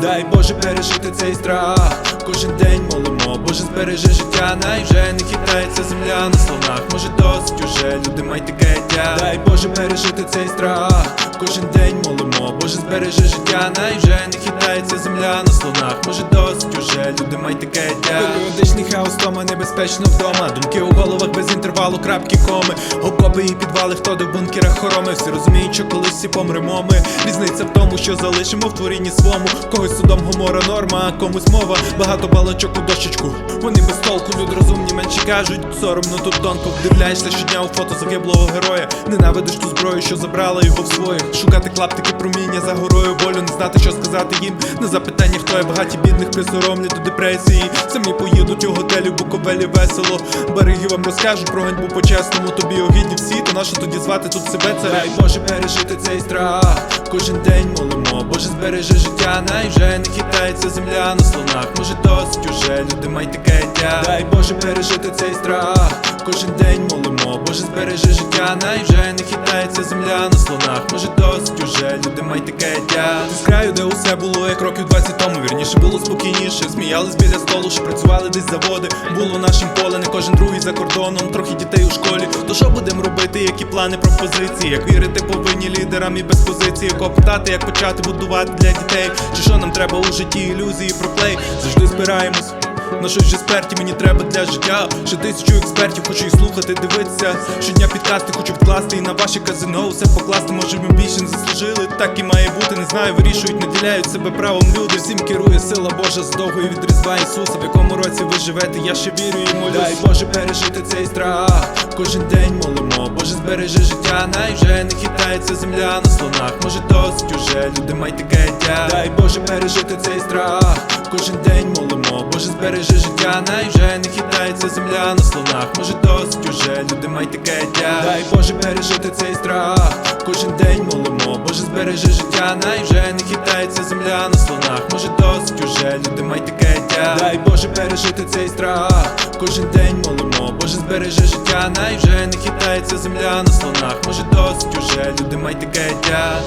Дай Боже пережити цей страх. Кожен день молимо, Боже збережи життя, най вже не хитається земля на слонах. Може досить уже, люди майте каяття Дай Боже пережити цей страх. Кожен день молимо, Боже збережи життя, най вже не хитається земля на слонах. Може досить уже, люди майте каяття Періодичний хаос дома, небезпечно вдома. Думки у головах без інтервалу, крапки коми. Окопи і підвали, хто де в бункерах хороми. Всі розуміють, що колись всі помремо ми. Різниця в тому, що залишимо в творінні свому. Когось судом гомора норма, комусь мова. Багато балачок у дощечку. Вони без толку, люди розумні, менші кажуть. Соромно тут тонко вдивляєшся щодня у фото загиблого героя. Ненавидиш ту зброю, що забрала його в своїх. Шукати клаптики проміння за горою волю, не знати, що сказати їм. На запитання, хто є багаті бідних, присоромлять до депресії. Самі поїдуть у готелі Буковелі весело. Береги вам розкажуть про ганьбу по-чесному. Тобі огідні всі, то нащо тоді звати тут себе це? Дай Боже пережити цей страх. Кожен день молимо, Боже збережи життя, най вже не хитається земля на слонах. Може досить уже, люди каяття Дай Боже пережити цей страх. Кожен день молимо, Боже збережи життя, най вже не хитається земля на слонах. Може досить уже, люди майте каяття З краю, де усе було, як років 20 тому. Вірніше було спокійніше. Сміялись біля столу, що працювали десь заводи. Було нашим поле, не кожен другий за кордоном, трохи дітей у школі. То що будемо робити? Які плани пропозиції? Як вірити повинні лідерам і без позиції? Кого питати, як почати будувати для дітей? Чи що нам треба у житті? Ілюзії про плей? Завжди збираємось. На щось же сперті мені треба для життя. Ще тисячу експертів, хочу їх слухати, дивитися. Щодня підкасти, хочу вкласти і на ваше казино усе покласти. Може ми більше не заслужили. Так і має бути, не знаю, вирішують, наділяють себе правом люди. Всім керує сила Божа з довгою від Ісуса. В якому році ви живете, я ще вірю і молюсь. Дай Боже пережити цей страх. Кожен день молимо, Боже збережи життя, най вже не хитається земля на слонах. Може досить уже, люди майте каяття Дай Боже пережити цей страх. Кожен день молимо, Боже збережи життя, най вже не хитається земля на слонах. Може досить уже, люди майте каяття Дай Боже пережити цей страх. Кожен день молимо, Боже збережи життя, най вже не хитається земля на слонах. Може досить уже, люди майте каяття Дай Боже пережити цей страх. Кожен день молимо, Боже збережи життя, най вже не хитається земля на слонах. Може досить уже, люди майте каяття